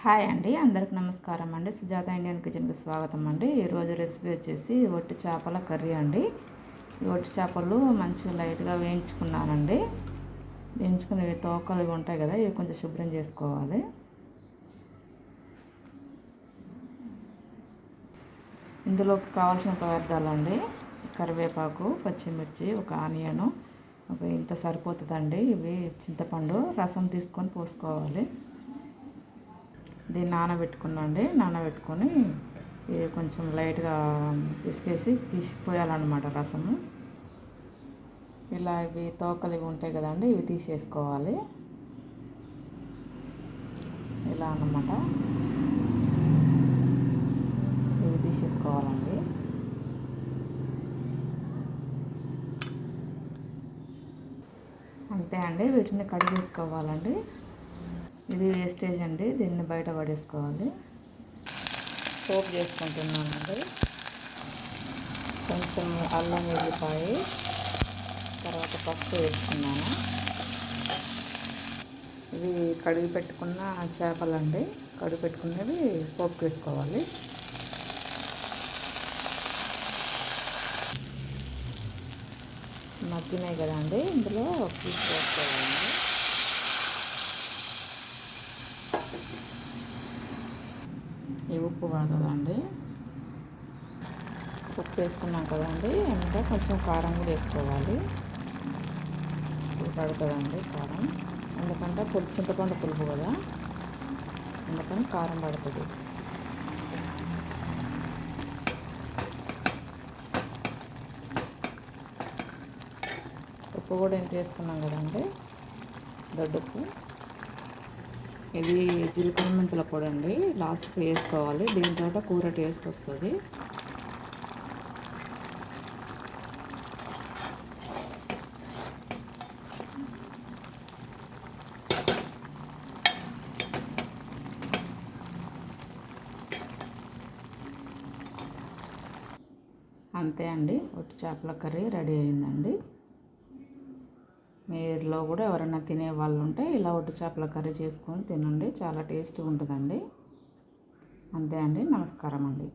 Hi అండి అందరికి నమస్కారం అండి. సుజాత ఇండియన్ కిచెన్కి స్వాగతం అండి. ఈరోజు రెసిపీ వచ్చేసి ఒట్టి చేపల కర్రీ అండి. ఈ ఒట్టి చేపలు మంచిగా లైట్గా వేయించుకున్నానండి. వేయించుకుని తోకలు ఇవి ఉంటాయి కదా ఇవి కొంచెం శుభ్రం చేసుకోవాలి. ఇందులోకి కావాల్సిన పదార్థాలండి. కరివేపాకు పచ్చిమిర్చి ఒక ఆనియను ఒక ఇంత సరిపోతుందండి. ఇవి చింతపండు రసం తీసుకొని పోసుకోవాలి. దీన్ని నానబెట్టుకున్నాండి నానబెట్టుకొని ఇది కొంచెం లైట్గా పిసికేసి తీసిపోయాలన్నమాట రసము. ఇలా ఇవి తోకలు ఇవి ఉంటాయి కదండి ఇవి తీసేసుకోవాలి. ఇలా అన్నమాట. ఇవి తీసేసుకోవాలండి. అంతే అండి వీటిని కడిగేసుకోవాలండి. ఇది వేస్టేజ్ అండి. దీన్ని బయట పడేసుకోవాలి. సోప్ చేసుకుంటున్నానండి. కొంచెం అల్లం వెల్లిపాయ తర్వాత పప్పు వేసుకున్నాను. ఇవి కడిగి పెట్టుకున్న చేపలండి. కడిగి పెట్టుకున్నవి పోపు వేసుకోవాలి. మగ్గినాయి కదండి. ఇందులో తీసుకోవాలండి ఈ ఉప్పు పడుతుందండి. ఉప్పు వేసుకున్నాం కదండి. ఇంకా కొంచెం కారం కూడా వేసుకోవాలి. ఉప్పు పడుతుందండి కారం. ఎందుకంటే పులుపు చింతపండు పులుపు కదా. అందుకని కారం పడుతుంది. ఉప్పు కూడా ఎంత వేసుకున్నాం కదండి. దొడ్డుప్పు. ఇది జీలకర్ర మెంతుల పొడి అండి. లాస్ట్కి వేసుకోవాలి. దీంతో కూర టేస్ట్ వస్తుంది. అంతే అండి. ఒట్టి చేపల కర్రీ రెడీ అయిందండి. మీరులో కూడా ఎవరైనా తినే వాళ్ళు ఉంటే ఇలా ఒట్టి చేపల కర్రీ చేసుకొని తినండి. చాలా టేస్టీ ఉంటుందండి. అంతే అండి. నమస్కారం అండి.